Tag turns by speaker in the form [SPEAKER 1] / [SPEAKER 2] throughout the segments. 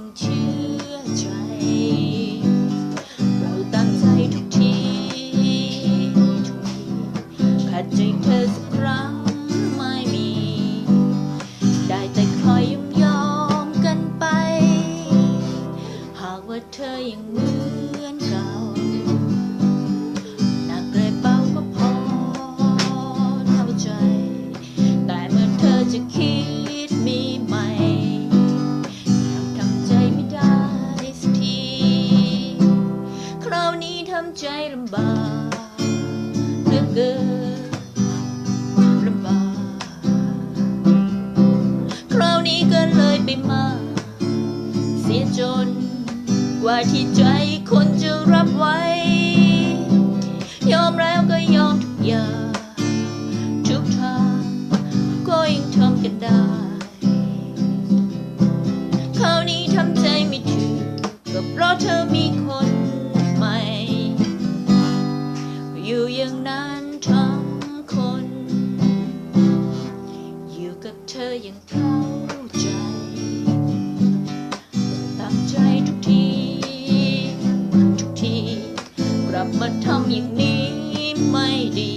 [SPEAKER 1] ouvinte. ใจลำบากเหลือเกินลำบากคราวนี้ก็เลยไปมา เสียจนกว่าที่ใจคนจะรับไว้ ยอมแล้วก็ยอมทุกอย่างทุกทางก็ยังทำกันได้คราวนี้ทำใจไม่ถูกก็เพราะเธอมี อย่างนั้นทั้งคน อยู่กับเธออยังเข้าใจตั้งใจทุกที ทุกที กลับมาทำอย่างนี้ไม่ดี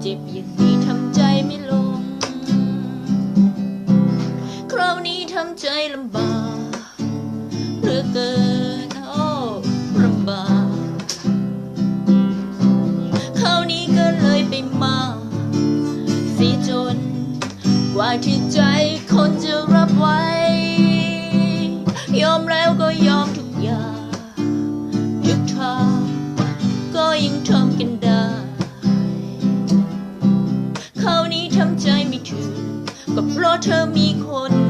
[SPEAKER 1] เจ็บอย่างนี้ทำใจไม่ลง คราวนี้ทำใจลำบาก ไปมาก สีจน กว่าที่ใจคนจะรับไว้ ยอมแล้วก็ยอมทุกอย่างทุกทาก็ยังทำกันได้คราวนี้ทำใจไม่ถูกก็เพราะเธอมีคน